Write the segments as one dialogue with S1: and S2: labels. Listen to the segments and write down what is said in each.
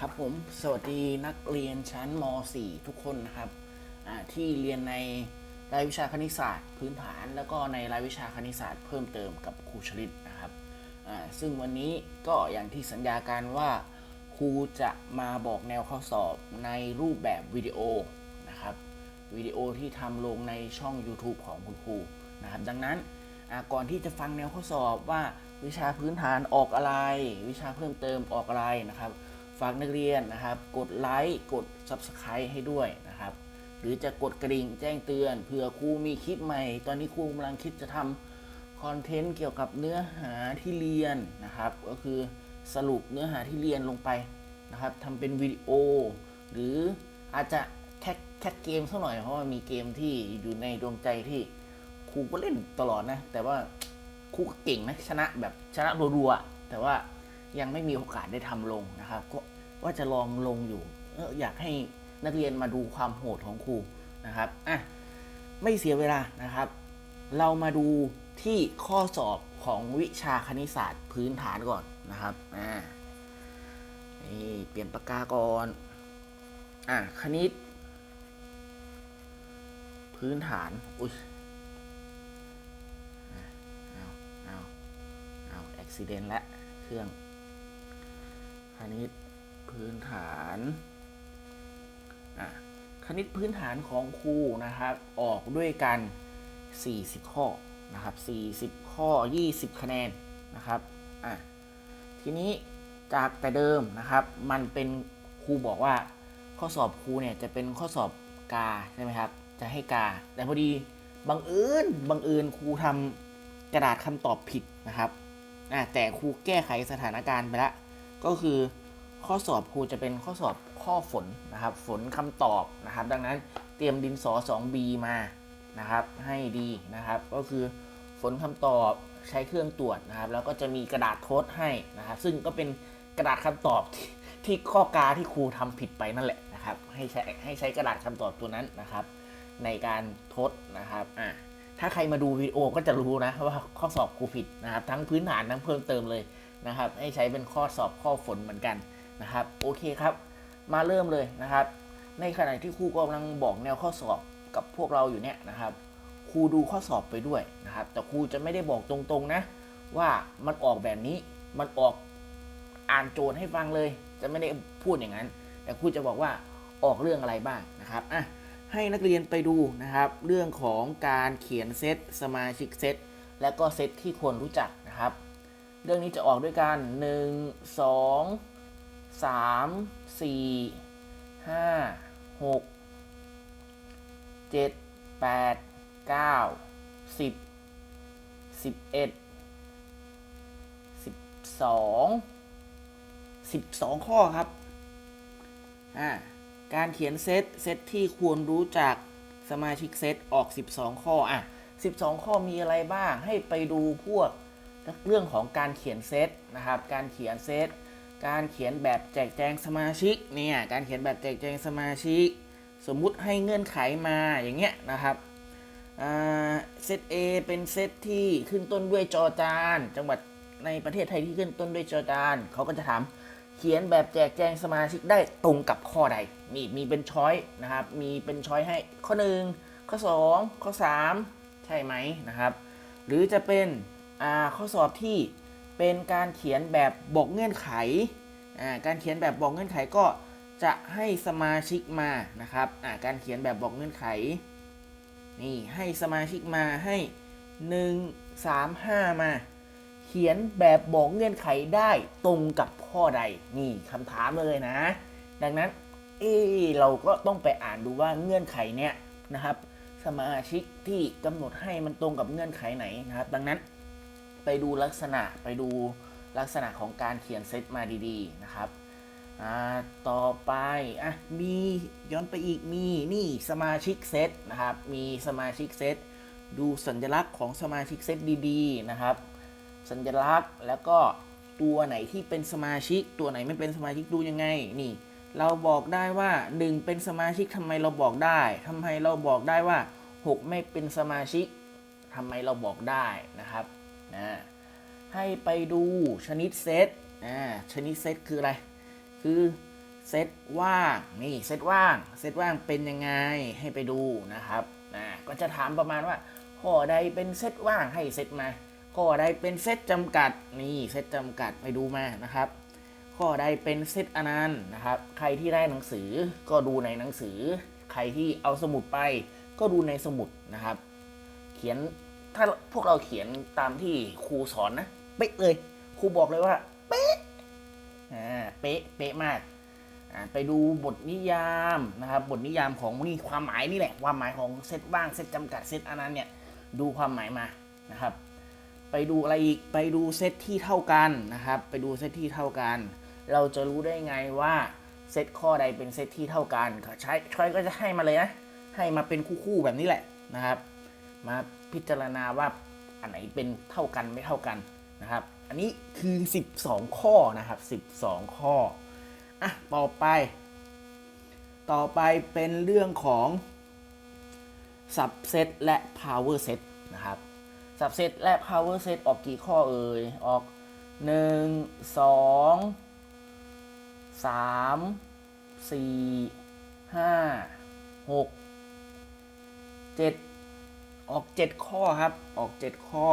S1: ครับผมสวัสดีนักเรียนชั้นม .4 ทุกคนนะครับที่เรียนในรายวิชาคณิตศาสตร์พื้นฐาน แล้วก็ในรายวิชาคณิตศาสตร์เพิ่มเติมกับครูชลิตนะครับซึ่งวันนี้ก็อย่างที่สัญญากันว่าครูจะมาบอกแนวข้อสอบในรูปแบบวิดีโอนะครับวิดีโอที่ทำลงในช่อง YouTube ของคุณครูนะครับดังนั้นก่อนที่จะฟังแนวข้อสอบว่าวิชาพื้นฐานออกอะไร วิชาเพิ่มเติมออกอะไรนะครับ ฝากนักเรียนนะครับ กดไลค์กด Subscribe ให้ด้วยนะครับ หรือจะกดกระดิ่งแจ้งเตือนเผื่อครูมีคลิปใหม่ ตอนนี้ครูกำลังคิดจะทำคอนเทนต์เกี่ยวกับเนื้อหาที่เรียนนะครับ ก็คือสรุปเนื้อหาที่เรียนลงไปนะครับทำเป็นวิดีโอ หรืออาจจะแค่แค่เกมสักหน่อยเพราะว่ามีเกมที่อยู่ในดวงใจที่ครูก็เล่นตลอดนะ แต่ว่าครูก็เก่งนะชนะแบบชนะรัวๆแต่ว่า ยังไม่มีโอกาสได้ทำลงนะครับก็ว่าจะลองลงอยู่ อยากให้นักเรียนมาดูความโหดของครูนะครับอะไม่เสียเวลานะครับ เรามาดูที่ข้อสอบของวิชาคณิตศาสตร์พื้นฐานก่อนนะครับอ่านี่เปลี่ยนปากกาก่อนอะคณิต พื้นฐาน อุ้ยเอาเอาเอาอุบิเหตุและเครื่อง คณิตพื้นฐานคณิตพื้นฐานของครูนะครับ ออกด้วยกัน 40 ข้อนะครับ 40 ข้อ 20 คะแนนนะครับอะทีนี้จากแต่เดิมนะครับ มันเป็นครูบอกว่าข้อสอบครูเนี่ยจะเป็นข้อสอบกาใช่ไหมครับ จะให้กา แต่พอดีบังเอิญบังเอิญครูทำกระดาษคำตอบผิดนะครับแต่ครูแก้ไขสถานการณ์ไปแล้ว ก็คือข้อสอบครูจะเป็นข้อสอบข้อฝนนะครับ ฝนคำตอบนะครับ ดังนั้นเตรียมดินสอ 2B มานะครับให้ดีนะครับ ก็คือฝนคำตอบใช้เครื่องตรวจนะครับ แล้วก็จะมีกระดาษโทษให้นะครับ ซึ่งก็เป็นกระดาษคำตอบที่ที่ข้อกาที่ครูทำผิดไปนั่นแหละนะครับให้ใช้ให้ใช้กระดาษคำตอบตัวนั้นนะครับ ในการทดนะครับอะถ้าใครมาดูวิดีโอก็จะรู้นะว่าข้อสอบครูผิดนะครับ ทั้งพื้นฐานทั้งเพิ่มเติมเลย นะครับ ให้ใช้เป็นข้อสอบข้อฝนเหมือนกันนะครับ โอเคครับ มาเริ่มเลยนะครับ ในขณะที่ครูกำลังบอกแนวข้อสอบกับพวกเราอยู่เนี่ยนะครับ ครูดูข้อสอบไปด้วยนะครับ แต่ครูจะไม่ได้บอกตรงๆนะ ว่ามันออกแบบนี้ มันออกอ่านโจทย์ให้ฟังเลย จะไม่ได้พูดอย่างนั้น แต่ครูจะบอกว่าออกเรื่องอะไรบ้างนะครับอะให้นักเรียนไปดูนะครับ เรื่องของการเขียนเซตสมาชิกเซตและก็เซตที่ควรรู้จักนะครับ เรื่องนี้จะออกด้วยกัน 1 2 3 4 5 6 7 8 9 10 11 12 12 ข้อครับ การเขียนเซตเซตที่ควรรู้จักสมาชิกเซตออก 12 ข้ออะ12 ข้อมีอะไรบ้างให้ไปดูพวก เรื่องของการเขียนเซตนะครับ การเขียนเซต การเขียนแบบแจกแจงสมาชิกเนี่ย การเขียนแบบแจกแจงสมาชิก สมมุติให้เงื่อนไขมาอย่างเงี้ยนะครับเซต A เป็นเซตที่ขึ้นต้นด้วยจอจาน จังหวัดในประเทศไทยที่ขึ้นต้นด้วยจอจานเขาก็จะถามเขียนแบบแจกแจงสมาชิกได้ตรงกับข้อใด มีมีเป็นช้อยนะครับ มีเป็นช้อยให้ข้อ 1 ข้อ 2 ข้อ 3 ใช่ไหมนะครับ หรือจะเป็น ข้อสอบที่เป็นการเขียนแบบบอกเงื่อนไข การเขียนแบบบอกเงื่อนไขก็จะให้สมาชิกมานะครับการเขียนแบบบอกเงื่อนไขนี่ให้สมาชิกมาให้ 1 3 5 มา เขียนแบบบอกเงื่อนไขได้ตรงกับข้อใดนี่คำถามเลยนะ ดังนั้นเออเราก็ต้องไปอ่านดูว่าเงื่อนไขเนี้ยนะครับ สมาชิกที่กำหนดให้มันตรงกับเงื่อนไขไหนนะครับ ดังนั้น ไปดูลักษณะไปดูลักษณะของการเขียนเซตมาดีๆนะครับต่อไปอะมีย้อนไปอีกมีนี่สมาชิกเซตนะครับมีสมาชิกเซตดูสัญลักษณ์ของสมาชิกเซตดีๆนะครับ สัญลักษณ์แล้วก็ตัวไหนที่เป็นสมาชิก ตัวไหนไม่เป็นสมาชิกดูยังไงนี่ เราบอกได้ว่า 1 เป็นสมาชิกทำไมเราบอกได้ทำไมเราบอกได้ว่า 6 ไม่เป็นสมาชิกทำไมเราบอกได้นะครับ นะให้ไปดูชนิดเซตอ่าชนิดเซตคืออะไร คือเซตว่างนี่เซตว่างเซตว่างเป็นยังไงให้ไปดูนะครับนะก็จะถามประมาณว่า ข้อใดเป็นเซตว่างให้เซตมา ข้อใดเป็นเซตจำกัดนี่เซตจำกัดไปดูมานะครับ ข้อใดเป็นเซตอนันต์นะครับ ใครที่ได้หนังสือก็ดูในหนังสือ ใครที่เอาสมุดไปก็ดูในสมุดนะครับ เขียน ถ้าพวกเราเขียนตามที่ครูสอนนะ เป๊ะเลย ครูบอกเลยว่า เป๊ะอ่าเป๊ะเป๊ะมากอ่าไปดูบทนิยามนะครับ บทนิยามของนี่ความหมายนี่แหละ ความหมายของเซตว่างเซตจำกัดเซตอนันต์เนี่ย ดูความหมายมานะครับ ไปดูอะไรอีก ไปดูเซตที่เท่ากันนะครับ ไปดูเซตที่เท่ากัน เราจะรู้ได้ไงว่าเซตข้อใดเป็นเซตที่เท่ากันใช้ช้อยก็จะให้มาเลยนะ ให้มาเป็นคู่ๆแบบนี้แหละนะครับ มา พิจารณาว่าอันไหนเป็นเท่ากันไม่เท่ากันนะครับ อันนี้คือ 12 ข้อนะครับ 12 ข้ออะต่อไป ต่อไปเป็นเรื่องของ subset และ power set นะครับ subset และ power set ออกกี่ข้อเอ่ย ออก 1 2 3 4 5 6 7 ออก 7 ข้อครับ ออก 7 ข้อ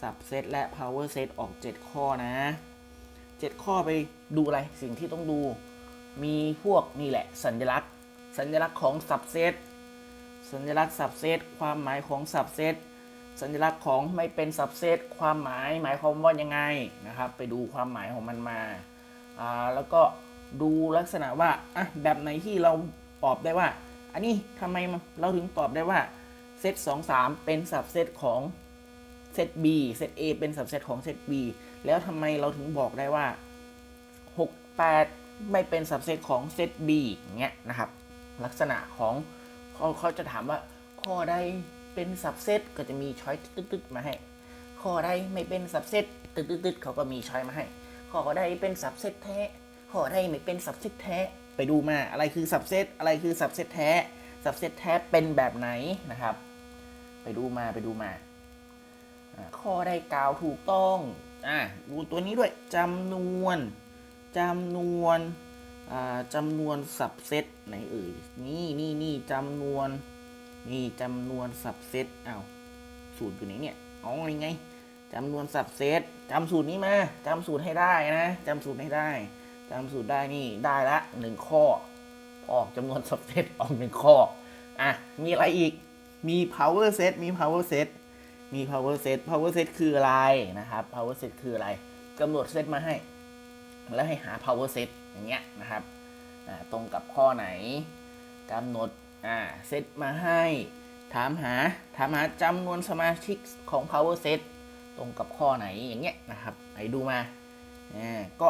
S1: subset และ power set ออก 7 ข้อนะ 7 ข้อไปดูอะไร สิ่งที่ต้องดู มีพวกนี่แหละ สัญลักษณ์ สัญลักษณ์ของ subset สัญลักษณ์ subset ความหมายของ subset สัญลักษณ์ของไม่เป็น subset ความหมาย หมายความว่ายังไงนะครับ ไปดูความหมายของมันมา อ่า แล้วก็ดูลักษณะว่า อะ แบบไหนที่เราตอบได้ว่า อันนี้ทำไมเราถึงตอบได้ว่า เซต2 3 เป็น subset ของเซต B เซต A เป็น subset ของเซต B แล้วทำไมเราถึงบอกได้ว่า 6 8 ไม่เป็น subset ของเซต B อย่างเงี้ยนะครับ ลักษณะของเขาเขาจะถามว่า ข้อใดเป็น subset ก็จะมีช้อยตึ๊ดๆมาให้ ข้อใดไม่เป็น subset ตึ๊ดๆเขาก็มีช้อยมาให้ ข้อใดเป็น subset แท้ ข้อใดไม่เป็น subset แท้ไปดูมาอะไรคือ subset อะไรคือ subset แท้ subset แท้เป็นแบบไหนนะครับ ไปดูมาไปดูมา ข้อใดกล่าวถูกต้องอ่าดูตัวนี้ด้วยจำนวนจำนวนอ่าจำนวน subset ไหนเอ่ยนี่นี่นี่จำนวนนี่จำนวน subset อ้าวสูตรอยู่ไหนเนี่ยอ๋อนี่ไงจำนวน subset จำสูตรนี้มาจำสูตรให้ได้นะจำสูตรให้ได้จำสูตรได้นี่ได้ละหนึ่งข้อ ออกจำนวน subset ออกหนึ่งข้ออะมีอะไรอีก มี power set มี power set มี power set power set คืออะไรนะครับ power set คืออะไรกำหนดเซตมาให้ แล้วให้หา power set อย่างเงี้ยนะครับตรงกับข้อไหนกำหนดเซตมาให้ ถามหาถามหาจำนวนสมาชิกของ power set ตรงกับข้อไหนอย่างเงี้ยนะครับไหนดูมาอ่าก็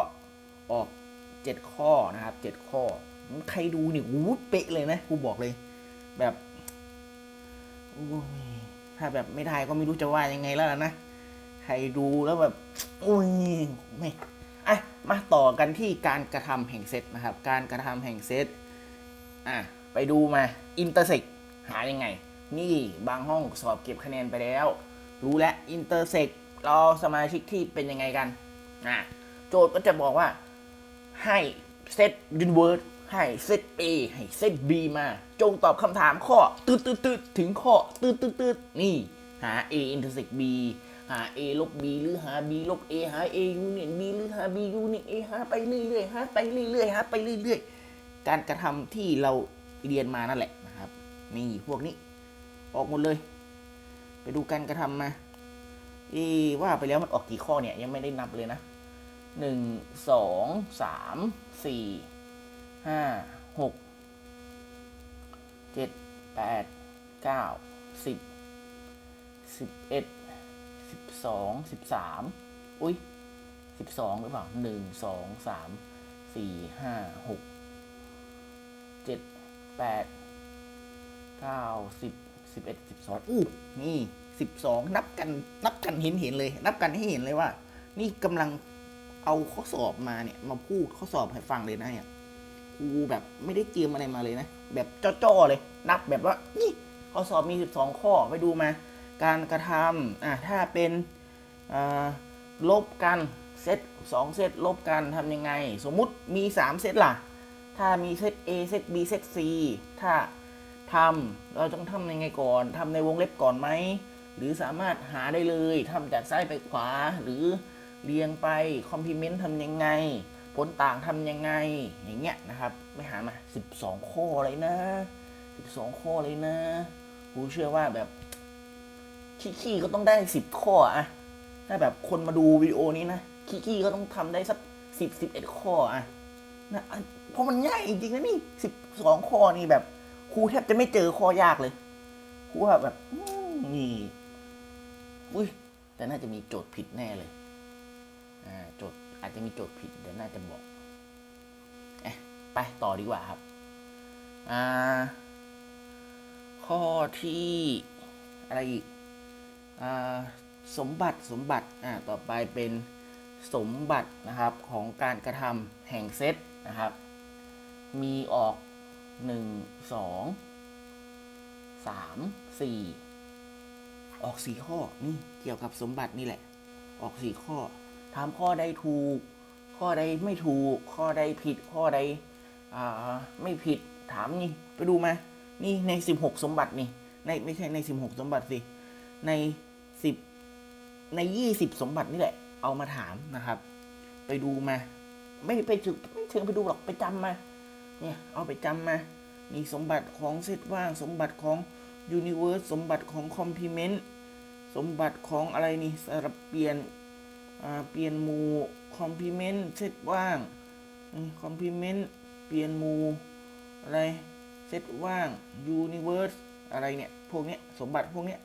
S1: ออก 7 ข้อนะครับ 7 ข้อ ใครดูเนี่ยอู้เป๊ะเลยนะกูบอกเลย แบบ ถ้าแบบไม่ได้ก็ไม่รู้จะว่ายังไงแล้วนะใครดูแล้วแบบโอ้ยไม่อะมาต่อกันที่การกระทำแห่งเซตนะครับ การกระทำแห่งเซตอะไปดูมาอินเตอร์เซกหายังไง นี่บางห้องสอบเก็บคะแนนไปแล้ว รู้แล้วอินเตอร์เซกเราสมาชิกที่เป็นยังไงกันอะโจทย์ก็จะบอกว่าให้เซตยูนิเวิร์สให้เซต A ให้เซต B มา จงตอบคำถามข้อตืดตืดตืดถึงข้อตืดตืดตืดนี่หา A intersect B หา A ลบ B หรือหา B ลบ A หา A union B หรือหา B union A หาไปเรื่อยๆหาไปเรื่อยๆหาไปเรื่อยๆ การกระทำที่เราเรียนมานั่นแหละนะครับ นี่พวกนี้ ออกหมดเลย ไปดูการกระทำมาเอว่าไปแล้วมันออกกี่ข้อเนี่ยยังไม่ได้นับเลยนะหนึ่งสองสามสี่ห้าหก เจ็ดแปดเก้าสิบสิบเอ็ดสิบสองสิบสามอุ้ยสิบสองหรือเปล่าหนึ่งสองสามสี่ห้าหกเจ็ดแปดเก้าสิบสิบเอ็ดสิบสองอู้นี่สิบสองนับกันนับกันเห็นเห็นเลย นับกันให้เห็นเลยว่า นี่กำลังเอาข้อสอบมาเนี่ย มาพูดข้อสอบให้ฟังเลยนะเนี่ยครูแบบไม่ได้เตรียมอะไรมาเลยนะ แบบจ้อๆเลย นับแบบว่า นี่ข้อสอบมี 12 ข้อไปดูมา การกระทำอะถ้าเป็นลบกันเซตสองเซตลบกันทำยังไง สมมุติมี 3 เซตล่ะ ถ้ามีเซต A เซต B เซต C ถ้าทำเราต้องทำยังไงก่อนทำในวงเล็บก่อนไหม หรือสามารถหาได้เลยทำจากซ้ายไปขวาหรือเรียงไปคอมพ l เมนต์ทำยังไง ผลต่างทำยังไงอย่างเงี้ยนะครับไม่หามา 12 ข้อเลยนะ 12 ข้อเลยนะกูเชื่อว่าแบบขี้ๆก็ต้องได้ 10 ข้ออะถ้าแบบคนมาดูวิดีโอนี้นะขี้ๆก็ต้องทำได้สัก10 11ข้ออะนะเพราะมันง่ายจริงๆนะนี่12ข้อนี่แบบครูแทบจะไม่เจอข้อยากเลยครูว่าแบบนี่อุ้ยแต่น่าจะมีโจทย์ผิดแน่เลย อาจจะมีโจทย์ผิดเดี๋ยวน่าจะบอกเอ๊ะไปต่อดีกว่าครับ อ่า ข้อที่อะไรอีก อ่า สมบัติสมบัติ อ่า ต่อไปเป็นสมบัตินะครับของการกระทำแห่งเซตนะครับ มีออกหนึ่งสองสามสี่ออกสี่ข้อ นี่ เกี่ยวกับสมบัตินี่แหละ ออกสี่ข้อ ถามข้อใดถูก ข้อใดไม่ถูก ข้อใดผิด ข้อใดอไม่ผิดถามนี่ไปดูมา นี่ในสิบหกสมบัตินี่ในไม่ใช่ในสิบหกสมบัติสิในสิบในยี่สิบสมบัตินี่แหละ เอามาถามนะครับ ไปดูมา ไม่ไปถึงไม่เชิงไปดูหรอกไปจำมา เนี่ยเอาไปจำมามีสมบัติของเซตว่างสมบัติของ Universe สสมบัติของ Complement สมบัติของอะไรนี่สลับเปลี่ยน เปลี่ยนหมู่ Complement เซตว่างนี่ Complement เปลี่ยนหมู่อะไรเซตว่าง Universe อะไรเนี่ย พวกเนี้ยสมบัติพวกเนี้ย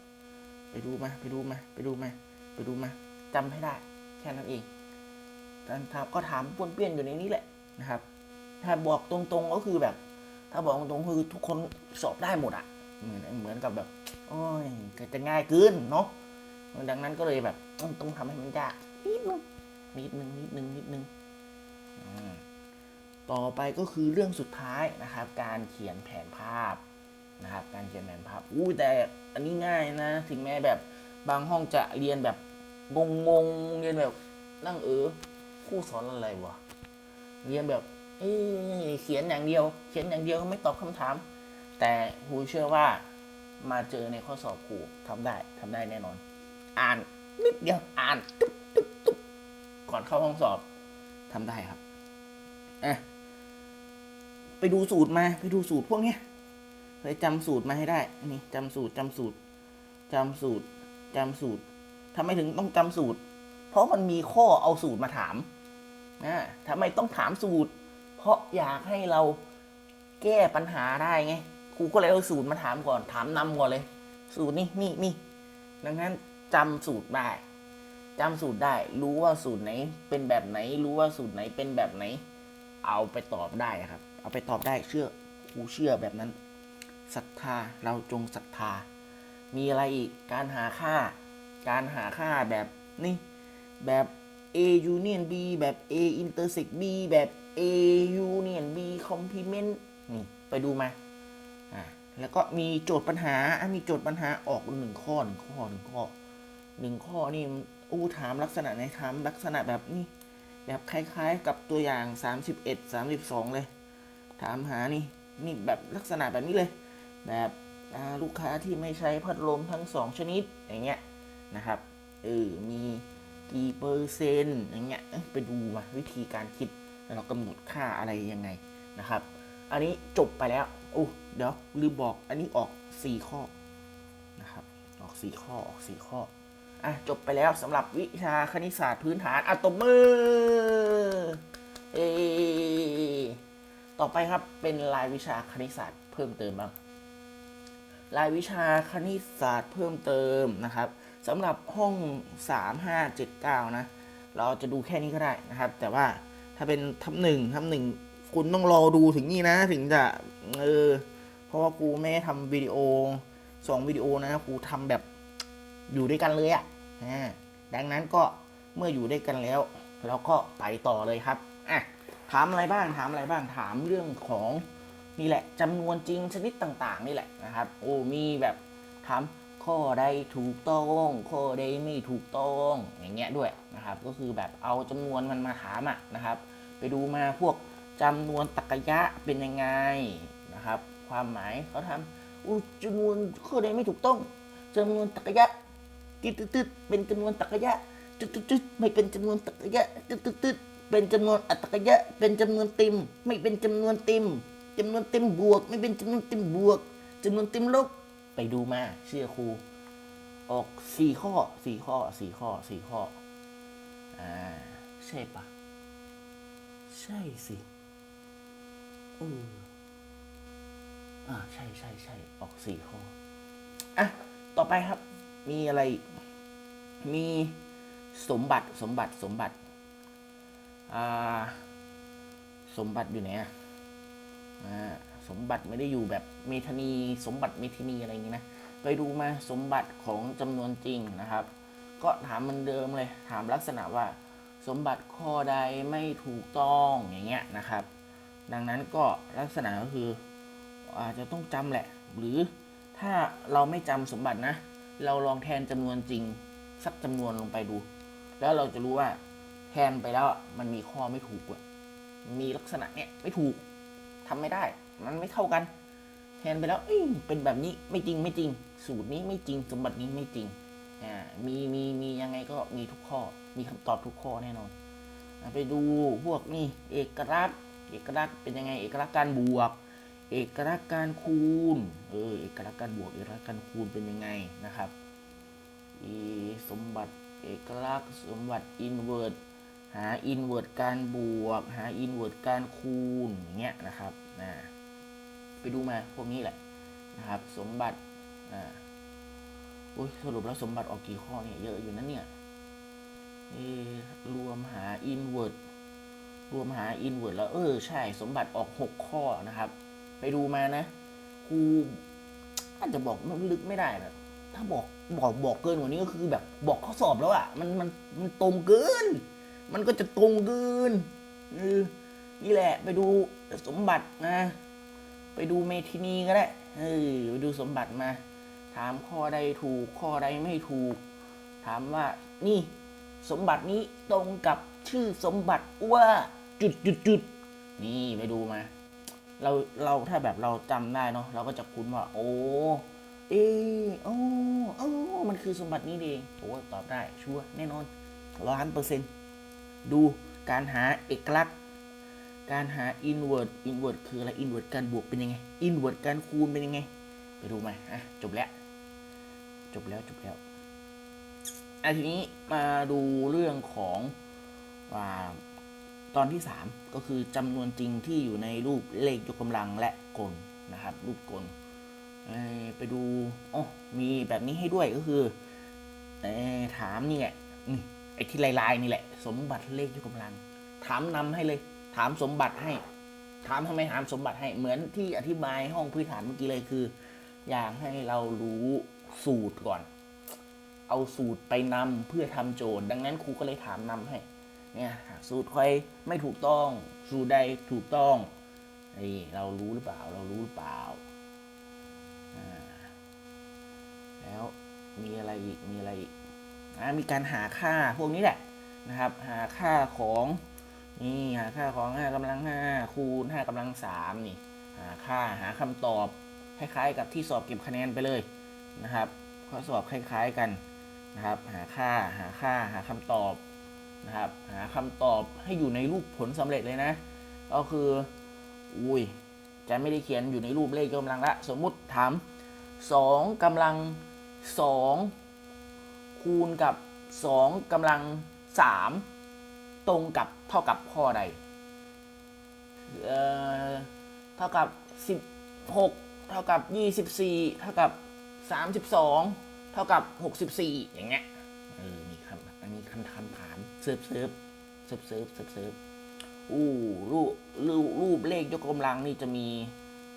S1: ไปดูมาไปดูมาไปดูมาไปดูมาจำให้ได้ แค่นั้นเองการถามก็ถามป้วนเปี้ยนอยู่ในนี้แหละนะครับ ถ้าบอกตรงๆก็คือแบบ ถ้าบอกตรงๆคือทุกคนสอบได้หมดอะเหมือนเหมือนกับแบบ โอ้ยจะง่ายเกินเนาะดังนั้นก็เลยแบบต้องต้องทำให้มันยาก นิดนึงนิดนึงนิดนึงนิดนึงอืมต่อไปก็คือเรื่องสุดท้ายนะครับ การเขียนแผนภาพนะครับ การเขียนแผนภาพอู้แต่อันนี้ง่ายนะ ถึงแม้แบบบางห้องจะเรียนแบบงงงๆเรียนแบบนั่งเออครูสอนอะไรวะเรียนแบบเอ้ยเขียนอย่างเดียว เขียนอย่างเดียวไม่ตอบคำถาม แต่ครูเชื่อว่ามาเจอในข้อสอบครูทำได้ทำได้แน่นอน อ่าน นิดเดียวอ่านตุ๊บตุ๊บตุ๊บก่อนเข้าห้องสอบทำได้ครับอะไปดูสูตรมา ไปดูสูตรพวกเนี้ยไปจำสูตรมาให้ได้ นี่จำสูตรจำสูตรจำสูตรจำสูตรทำไมถึงต้องจำสูตร เพราะมันมีข้อเอาสูตรมาถามนะทำไมต้องถามสูตร เพราะอยากให้เราแก้ปัญหาได้ไงครูก็เลยเอาสูตรมาถามก่อน ถามนำก่อนเลย สูตรนี่นี่นี่ดังนั้น จำสูตรได้จำสูตรได้ รู้ว่าสูตรไหน เป็นแบบไหน รู้ว่าสูตรไหนเป็นแบบไหน เอาไปตอบได้ครับ เอาไปตอบได้เชื่อครูเชื่อแบบนั้นศรัทธาเราจงศรัทธา มีอะไรอีกการหาค่า การหาค่าแบบนี่แบบ A union B แบบ A intersect B แบบ A union B complement นี่ไปดูมาอ่าแล้วก็มีโจทย์ปัญหาอะมีโจทย์ปัญหาออกหนึ่งข้อหนึ่งข้อหนึ่งข้อ หนึ่งข้อนี่อู้ถามลักษณะไหนถามลักษณะแบบนี้ แบบคล้ายๆ กับตัวอย่าง 31 32 เลย ถามหานี่นี่แบบลักษณะแบบนี้เลย แบบลูกค้าที่ไม่ใช้พัดลมทั้งสองชนิดอย่างเงี้ยนะครับเออมีกี่เปอร์เซ็นต์อย่างเงี้ยไปดูมาวิธีการคิดแล้วเรากำหนดค่าอะไรยังไงนะครับ อันนี้จบไปแล้วโอ้เดี๋ยวลืมบอกอันนี้ออก 4 ข้อนะครับออก 4 ข้อออก 4 ข้อ อะจบไปแล้วสำหรับวิชาคณิตศาสตร์พื้นฐานอะตบมือเอต่อไปครับเป็นรายวิชาคณิตศาสตร์เพิ่มเติมบ้างรายวิชาคณิตศาสตร์เพิ่มเติมนะครับสำหรับห้อง 3 5 7 9 นะ เราจะดูแค่นี้ก็ได้นะครับ แต่ว่าถ้าเป็นทับหนึ่งทับหนึ่งคุณต้องรอดูถึงนี่นะถึงจะเออเพราะว่าครูไม่ได้ทำวิดีโอสองวิดีโอนะครูทำแบบ อยู่ด้วยกันเลยอะ่ะดังนั้นก็เมื่ออยู่ด้วยกันแล้ว เราก็ไปต่อเลยครับอะถามอะไรบ้างถามอะไรบ้างถามเรื่องของนี่แหละจำนวนจริงชนิดต่างๆ นี่แหละนะครับ โอ้มีแบบถามข้อใดถูกต้องข้อใดไม่ถูกต้องอย่างเงี้ยด้วยนะครับ ก็คือแบบเอาจำนวนมันมาถามอะนะครับ ไปดูมาพวกจำนวนตรรกยะเป็นยังไงนะครับ ความหมายเขาทำอุยจำนวนข้อใดไม่ถูกต้องจำนวนตรรกยะ ติดติดๆเป็นจำนวนตรรกะยะตึดตึดๆไม่เป็นจำนวนตรรกะยะตึดตึดๆเป็นจำนวนอัตรกะยะ เป็นจำนวนเต็มไม่เป็นจำนวนเต็มจำนวนเต็มบวก ไม่เป็นจำนวนเต็มบวกจำนวนเต็มลบไปดูมา เชื่อครู ออกสี่ข้อสี่ข้อสี่ข้อสี่ข้ออ่าใช่ปะใช่สิเอออ่าใช่ใช่ใช่ออกสี่ข้ออะต่อไปครับ มีอะไร มีสมบัติสมบัติสมบัติอ่าสมบัติอยู่ไหนอะสมบัติไม่ได้อยู่แบบเมธนีสมบัติเมธนีอะไรอย่างงี้นะไปดูมาสมบัติของจำนวนจริงนะครับ ก็ถามเหมันเดิมเลย ถามลักษณะว่า สมบัติข้อใดไม่ถูกต้องอย่างเงี้ยนะครับ ดังนั้นก็ลักษณะก็คืออาจจะต้องจำแหละ หรือถ้าเราไม่จำสมบัตินะ เราลองแทนจำนวนจริง สักจำนวนลงไปดู แล้วเราจะรู้ว่าแทนไปแล้วมันมีข้อไม่ถูกอะมีลักษณะเนี้ยไม่ถูกทำไม่ได้ มันไม่เท่ากัน แทนไปแล้วเอ้ยเป็นแบบนี้ไม่จริงไม่จริง สูตรนี้ไม่จริงสมบัตินี้ไม่จริงอ่ามีมีมียังไงก็มีทุกข้อ มีคำตอบทุกข้อแน่นอนไปดูพวกนี่เอกลักษณ์เอกลักษณ์เป็นยังไงเอกลักษณ์การบวก เอกลักษณ์การคูณ เออ เอกลักษณ์การบวก เอกลักษณ์การคูณเป็นยังไงนะครับอีสมบัติเอกลักษณ์สมบัติอินเวอร์หาอินเวอร์การบวก หาอินเวอร์การคูณอย่างเงี้ยนะครับนะไปดูมาพวกนี้แหละนะครับ สมบัติอ่าโอ้ยสรุปแล้วสมบัติออกกี่ข้อเนี่ยเยอะอยู่นะเนี่ยเอรวมหาอินเวอร์รวมหาอินเวอร์แล้วเออใช่สมบัติออก 6 ข้อนะครับ ไปดูมานะครูอาจจะบอกมันลึกไม่ได้นะถ้าบอกบอกบอกเกินกว่านี้ก็คือแบบบอกข้อสอบแล้วอะ่ะ มันมันมันตรงเกิน มันก็จะตรงเกินนี่แหละ ไปดูสมบัตินะ ไปดูเมทินีก็ได้เออไปดูสมบัติมา ถามข้อใดถูกข้อใดไม่ถูก ถามว่านี่สมบัตินี้ตรงกับชื่อสมบัติว่าจุดจุดจุดนี่ไปดูมา เราเราถ้าแบบเราจำได้เนาะเราก็จะคุ้นว่า โอ้เออโอ้โอ้มันคือสมบัตินี้เองโอ้ตอบได้ชัวร์แน่นอนร้อยเปอร์เซ็นต์ดูการหาเอกลักษณ์ การหา invert invert คืออะไร invert การบวกเป็นยังไง invert การคูณเป็นยังไง ไปดูมาอะจบแล้ว จบแล้วจบแล้วอะทีนี้มาดูเรื่องของอา ตอนที่ 3 ก็คือจำนวนจริงที่อยู่ในรูปเลขยกกำลังและกลนะครับ รูปกลไปดูอ๋อมีแบบนี้ให้ด้วยก็คือถามนี่แหละนี่ไอ้ที่ลายๆนี่แหละ สมบัติเลขยกกำลัง ถามนำให้เลย ถามสมบัติให้ ถามทำไมถามสมบัติให้เหมือนที่อธิบายห้องพื้นฐานเมื่อกี้เลยคือ อยากให้เรารู้สูตรก่อน เอาสูตรไปนำเพื่อทำโจทย์ ดังนั้นครูก็เลยถามนำให้ เนี่ยสูตรใครไม่ถูกต้อง สูตรใดถูกต้องไอ้เรารู้หรือเปล่าเรารู้หรือเปล่าอ่าแล้วมีอะไรอีกมีอะไรอีกอ่ามีการหาค่าพวกนี้แหละนะครับ หาค่าของนี่หาค่าของ5กำลัง5คูณ5กำลัง3นี่หาค่าหาคำตอบคล้ายๆ กับที่สอบเก็บคะแนนไปเลยนะครับข้อสอบคล้าย ๆกันนะครับ หาค่าหาค่าหาคำตอบ นะครับหาคำตอบให้อยู่ในรูปผลสำเร็จเลยนะ ก็คืออุ้ยจะไม่ได้เขียนอยู่ในรูปเลขกกำลังละ สมมุติถาม2กำลัง 2 คูณกับ 2กำลัง 3 ตรงกับเท่ากับข้อใดเอ่อเท่ากับ 16 เท่ากับ 24 เท่ากับ 32 เท่ากับ 64 อย่างเงี้ย เออ มีคำอันนี้คำคำถามเซิร์ฟเซิร์ฟเซิร์ฟเซิร์ฟเซิร์ฟเซิร์ฟอู้รูปรูปรูปเลขยกกำลังนี่จะมี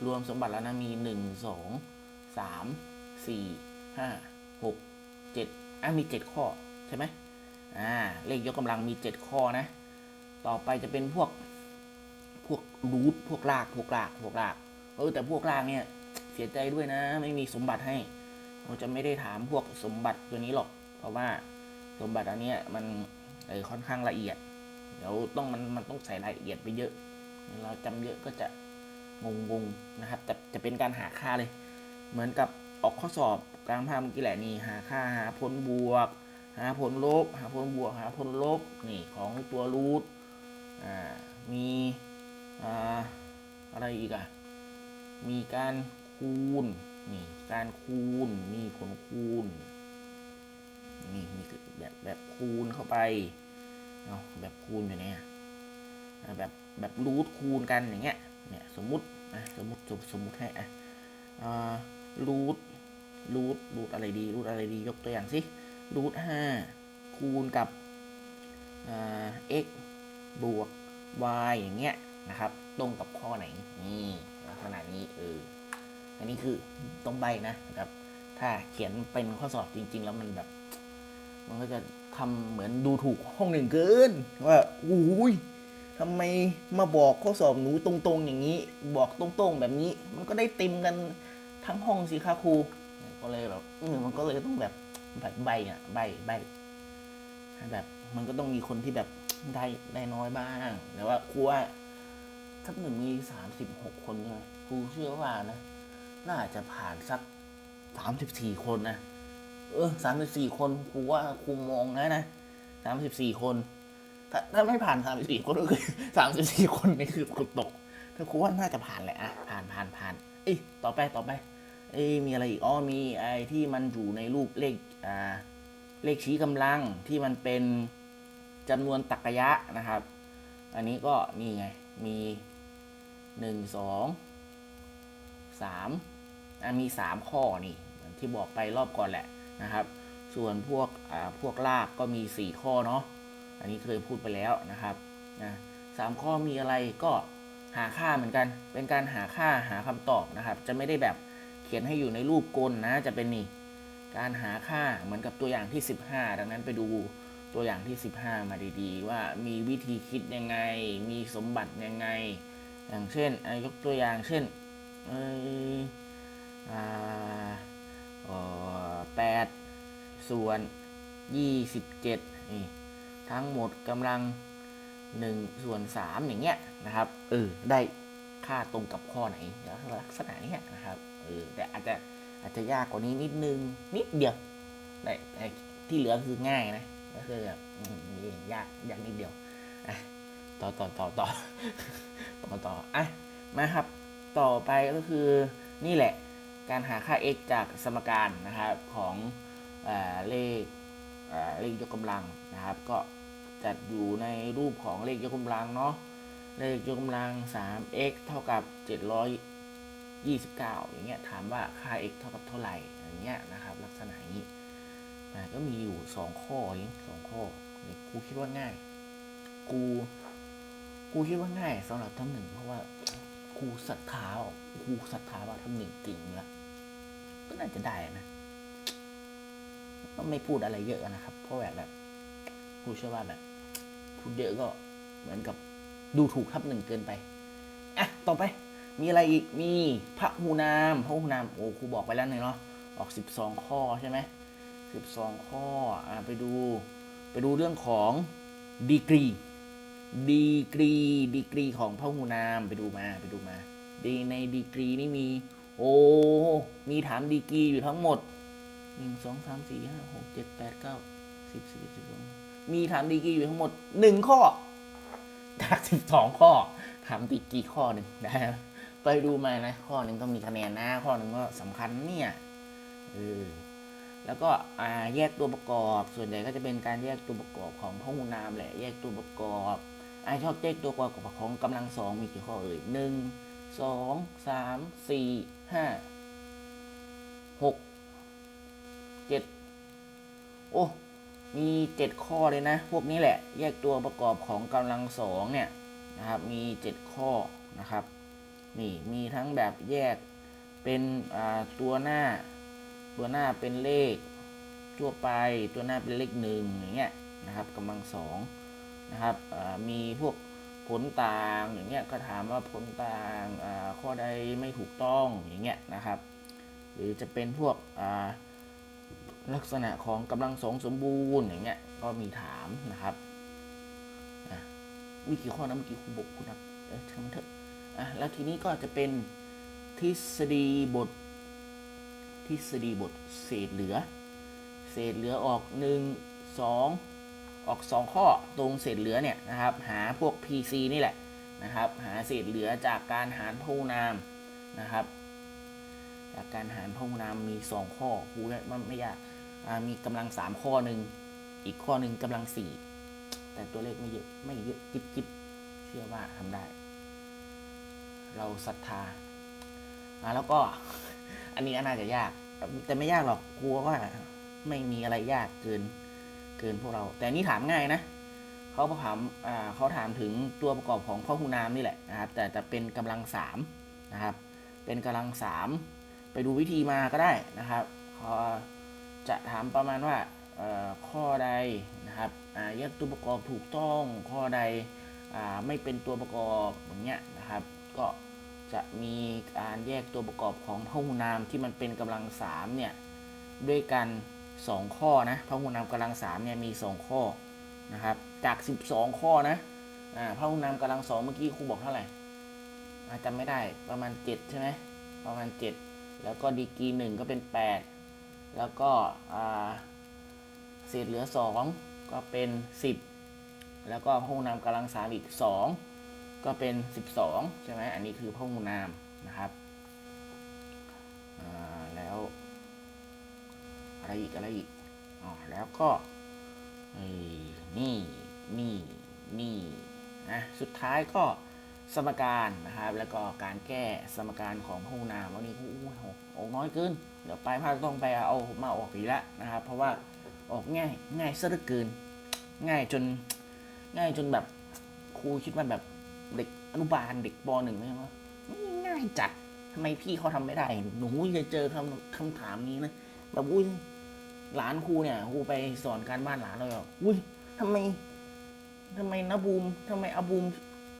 S1: รวมสมบัติแล้วนะมี1 2 3 4 5 6 7อะมี7ข้อใช่ไหมอ่าเลขยกกำลังมี7ข้อนะ ต่อไปจะเป็นพวกพวกรูทพวกรากพวกรากพวกรากเออแต่พวกรากเนี่ยเสียใจด้วยนะ ไม่มีสมบัติให้เราจะไม่ได้ถามพวกสมบัติตัวนี้หรอก เพราะว่าสมบัติอันเนี้ยมัน เออค่อนข้างละเอียด เดี๋ยวต้องมันมันต้องใส่รายละเอียดไปเยอะ เราจำเยอะก็จะงงๆนะครับ แต่จะเป็นการหาค่าเลย เหมือนกับออกข้อสอบกลางภาพเมื่อกี้แหละนี่หาค่าหาผลบวก หาผลลบ หาผลบวก หาผลลบนี่ของตัวรูทอ่ามีอ่าอะไรอีกอะมีการคูณนี่การคูณมีผลคูณ นี่นี่คือแบบแบบคูณเข้าไปเอาแบบคูณอยู่เนี่ยแบบแบบรูทคูณกันอย่างเงี้ยเนี่ยสมมุติอะสมมติสมสมมุติให้อะรูทรูทรูทอะไรดีรูทอะไรดียกตัวอย่างสิรูทห้าคูณกับเอ่า x บวก y อย่างเงี้ยนะครับ ตรงกับข้อไหนนี่ลักษณะนี้เอออันนี้คือตรงใบนะนะครับ ถ้าเขียนเป็นข้อสอบจริง ๆ แล้วมันแบบ มันก็จะทำเหมือนดูถูกห้องหนึ่งเกิน ว่าอุ้ยทำไมมาบอกข้อสอบหนูตรงๆ อย่างนี้ บอกตรงๆ แบบนี้ มันก็ได้เต็มกันทั้งห้องสิคะครูก็เลยแบบเออมันก็เลยต้องแบบใบใบอะใบใบแบบมันก็ต้องมีคนที่แบบได้ได้น้อยบ้างแต่ว่าครูว่าถ้าหนึ่งมีสามสิบหกคนใช่ไหมครูเชื่อว่านะ น่าจะผ่านสักสามสิบสี่คนนะ เออสามสิบสี่คนครูว่าครูมองนะนะสามสิบสี่คน ถ้าถ้าไม่ผ่านสามสิบสี่คนก็คือสามสิบสี่คนนี่คือคนตก ถ้าครูว่าน่าจะผ่านแหละอะผ่านผ่านผ่านเอ้ยต่อไปต่อไป เอ้ยมีอะไรอีกอ๋อมีไอ้ที่มันอยู่ในรูปเลขอ่าเลขชี้กำลังที่มันเป็นจำนวนตรรกะยะนะครับ อันนี้ก็นี่ไงมีหนึ่งสองสามอะมีสามข้อนี่ที่บอกไปรอบก่อนแหละ นะครับ ส่วนพวกพวกลากก็มีสี่ข้อเนาะอันนี้เคยพูดไปแล้วนะครับนะสามข้อมีอะไรก็หาค่าเหมือนกัน เป็นการหาค่าหาคำตอบนะครับ จะไม่ได้แบบเขียนให้อยู่ในรูปกลนะ จะเป็นนี่ การหาค่าเหมือนกับตัวอย่างที่ 15 ดังนั้นไปดูตัวอย่างที่ 15 มาดีๆ ว่ามีวิธีคิดยังไง มีสมบัติยังไง อย่างเช่นยกตัวอย่างเช่นเอออ่า แปดส่วน27นี่ทั้งหมดกำลัง1ส่วน3อย่างเงี้ยนะครับเออได้ค่าตรงกับข้อไหนลักษณะเนี้ยนะครับเออแต่อาจจะอาจจะยากกว่านี้นิดนึงนิดเดียวแต่แต่ที่เหลือคือง่ายนะก็คือแบบอืมนี่ยากยากนิดเดียวอะต่อต่อต่อต่อต่อต่ออะมาครับ ต่อไปก็คือนี่แหละ การหาค่า x จากสมการนะครับของอ่าเลขเลขยกกำลังนะครับ ก็จัดอยู่ในรูปของเลขยกกำลังเนาะเลขยกกำลัง 3x เท่ากับ 729 อย่างเงี้ยถามว่าค่า x เท่ากับเท่าไหร่อย่างเงี้ยนะครับ ลักษณะนี้ก็มีอยู่ 2 ข้อเองสองข้อเนี่ยครูคิดว่าง่าย กูกูคิดว่าง่ายสำหรับทั้งหนึ่งเพราะว่าครูศรัทธาครูศรัทธาว่าทั้งหนึ่งเก่งแล้ว ก็น่าจะได้นะก็ไม่พูดอะไรเยอะนะครับ เพราะแบบแบบครูเชื่อว่าแบบ พูดเยอะก็เหมือนกับดูถูกทับหนึ่งเกินไปอะต่อไป มีอะไรอีกมีพระหูนามพระหูนามโอ้ครูบอกไปแล้วเนี่ยเนาะออก12ข้อใช่ไหม12ข้ออะไปดูไปดูเรื่องของดีกรีดีกรีดีกรีของพระหูนามไปดูมาไปดูมาดีในดีกรีนี่มี มีถามดีกรีอยู่ทั้งหมดหนึ่งสองสามสี่ห้าหกเจ็ดแปดเก้าสิบสิบเอ็ดสิบสองมีถามดีกรีอยู่ทั้งหมดหนึ่งข้อ จากสิบสองข้อถามดีกรีข้อหนึ่งนะไปดูมานะ ข้อหนึ่งต้องมีคะแนนนะ ข้อหนึ่งก็สำคัญเนี่ยเออแล้วก็อ่าแยกตัวประกอบ ส่วนใหญ่ก็จะเป็นการแยกตัวประกอบของพหูนามแหละ แยกตัวประกอบไอชอบแยกตัวประกอบของกำลังสองมีกี่ข้อเอ่ยหนึ่ง สองสามสี่ห้าหกเจ็ดโอ้มีเจ็ดข้อเลยนะ พวกนี้แหละ แยกตัวประกอบของกำลังสองเนี่ยนะครับ มีเจ็ดข้อนะครับนี่มีทั้งแบบแยกเป็นตัวหน้า ตัวหน้าเป็นเลขทั่วไปตัวหน้าเป็นเลขหนึ่งอย่างเงี้ยนะครับกำลังสองนะครับมีพวก ผลต่างอย่างเงี้ยก็ถามว่าผลต่างข้อใดไม่ถูกต้องอย่างเงี้ยนะครับ หรือจะเป็นพวกลักษณะของกำลังสองสมบูรณ์อย่างเงี้ยก็มีถามนะครับมีกี่ข้อนะเมื่อกี้ครูบอกคุณนับอช่างมันเถอะอะแล้วทีนี้ก็จะเป็นทฤษฎีบท ทฤษฎีบทเศษเหลือ เศษเหลือออกหนึ่งส ออกสองข้อตรงเศษเหลือเนี่ยนะครับหาพวก PC นี่แหละนะครับหาเศษเหลือจากการหารพหุนามนะครับจากการหารพหุนามมีสองข้อครูว่าไม่ยากมีกำลังสามข้อหนึ่งอีกข้อหนึ่งกำลังสี่แต่ตัวเลขไม่เยอะไม่เยอะจิบจิบเชื่อว่าทำได้ เราศรัทธาอ่าแล้วก็อันนี้น่าจะยาก แต่ไม่ยากหรอกกลัวว่าไม่มีอะไรยากเกิน เกินพวกเรา แต่นี่ถามง่ายนะเขาถามเขาถามถึงตัวประกอบของพหุนามนี่แหละนะครับ แต่จะเป็นกำลังสามนะครับ เป็นกำลังสามไปดูวิธีมาก็ได้นะครับเขาจะถามประมาณว่าข้อใดนะครับแยกตัวประกอบถูกต้องข้อใดอไม่เป็นตัวประกอบอย่างเงี้ยนะครับ ก็จะมีการแยกตัวประกอบของพหุนามที่มันเป็นกำลังสามเนี่ยด้วยกัน 2 ข้อนะพหุนามกำลังสามเนี่ยมี 2 ข้อนะครับ จาก 12 ข้อนะอ่าพหุนามกำลังสองเมื่อกี้ครูบอกเท่าไหร่อาจำไม่ได้ประมาณ 7 ใช่ไหมประมาณ 7 แล้วก็ดีกรีหนึ่งก็เป็น 8 แล้วก็อ่าเศษเหลือ 2 ก็เป็น 10 แล้วก็พหุนามกำลังสามอีก 2 ก็เป็น 12 ใช่ไหมอันนี้คือพหุนามนะครับอ่าแล้ว อะไรอีกอะไรอีกอ๋อแล้วก็นี่นี่นี่นะสุดท้ายก็สมการนะครับ แล้วก็การแก้สมการของพหุนามวันนี้กูอู้โหออกน้อยเกินเดี๋ยวปลายภาคต้องไปเอามาออกอีกแล้วนะครับ เพราะว่าออกง่ายง่ายซะเหลือเกิน ง่ายจนง่ายจนแบบครูคิดว่าแบบเด็กอนุบาลเด็กปหนึ่งไหมว่าง่ายจัดทำไมพี่เขาทำไม่ได้ หนูจะเจอคำคำถามนี้นะแบบอุ้ย หลานครูเนี่ยครูไปสอนการบ้านหลานเราแบบอุ้ยทำไมทำไมนะบูมทำไมอาบูม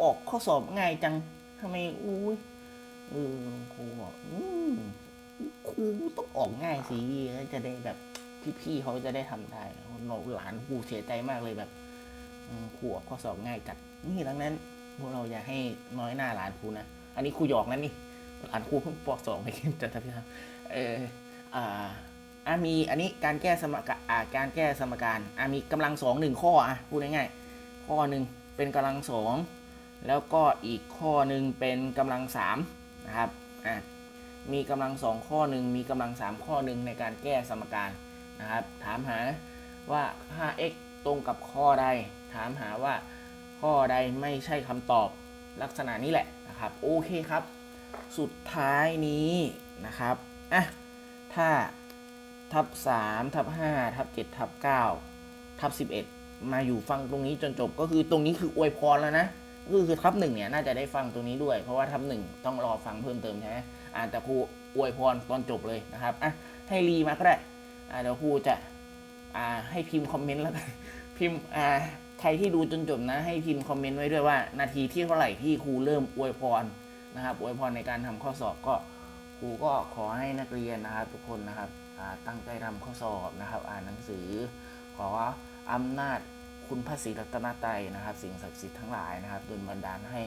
S1: ออกข้อสอบง่ายจังทำไมอุ้ยเออครูบอกอืมครูต้องออกง่ายสิจะได้แบบพี่ๆเขาจะได้ทำได้หลานครูเสียใจมากเลยแบบครูออกข้อสอบง่ายจัดนี่ดังนั้นพวกเราอย่าให้น้อยหน้าหลานครูนะอันนี้ครูหยอกนะนี่หลานครูเพิ่งปสองไปกินแต่ทำพี่ครับเอออ่า อะมีอันนี้การแก้สมการอ่าการแก้สมการอะมีกำลังสองหนึ่งข้ออะพูดง่ายๆข้อหนึ่งเป็นกำลังสองแล้วก็อีกข้อหนึ่งเป็นกำลังสามนะครับอะมีกำลังสองข้อหนึ่งมีกำลังสามข้อหนึ่งในการแก้สมการนะครับถามหาว่าค่า x ตรงกับข้อใด ถามหาว่าข้อใดไม่ใช่คำตอบลักษณะนี้แหละนะครับโอเคครับ สุดท้ายนี้นะครับอะถ้า ทับ3ทับ5ทับ7ทับ9ทับ11มาอยู่ฟังตรงนี้จนจบก็คือตรงนี้คืออวยพรแล้วนะก็คือทับหนึ่งเนี่ยน่าจะได้ฟังตรงนี้ด้วย เพราะว่าทับหนึ่งต้องรอฟังเพิ่มเติมใช่ไหมอ่าแต่ครูอวยพรตอนจบเลยนะครับอะให้รีมาก็ได้อ่าเดี๋ยวครูจะอ่าให้พิมพ์คอมเมนต์แล้วกันพิมพ์อ่าใครที่ดูจนจบนะ ให้พิมพ์คอมเมนต์ไว้ด้วยว่า นาทีที่เท่าไหร่ที่ครูเริ่มอวยพรนะครับอวยพรในการทำข้อสอบก็ครูก็ขอให้นักเรียนนะครับทุกคนนะครับ ตั้งใจทำข้อสอบนะครับ อ่านหนังสือ ขออำนาจคุณพระศรีรัตนตรัยนะครับ สิ่งศักดิ์สิทธิ์ทั้งหลายนะครับดลบันดาลให้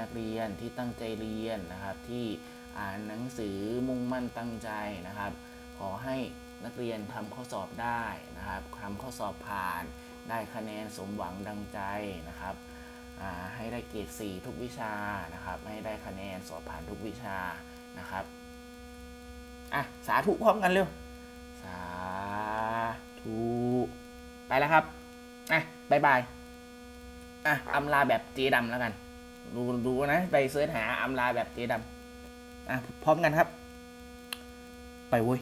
S1: นักเรียนที่ตั้งใจเรียนนะครับ ที่อ่านหนังสือมุ่งมั่นตั้งใจนะครับ ขอให้นักเรียนทำข้อสอบได้นะครับทำข้อสอบผ่าน ได้คะแนนสมหวังดังใจนะครับให้ได้เกรด4ทุกวิชานะครับ ให้ได้คะแนนสอบผ่านทุกวิชานะครับอะสาธุพร้อมกันเร็ว สาธุไปแล้วครับอะบายบายอะอำลาแบบเจดำแล้วกัน ดูดูนะ ไปเสิร์ชหาอำลาแบบเจดำอะพร้อมกันครับ ไปเว้ย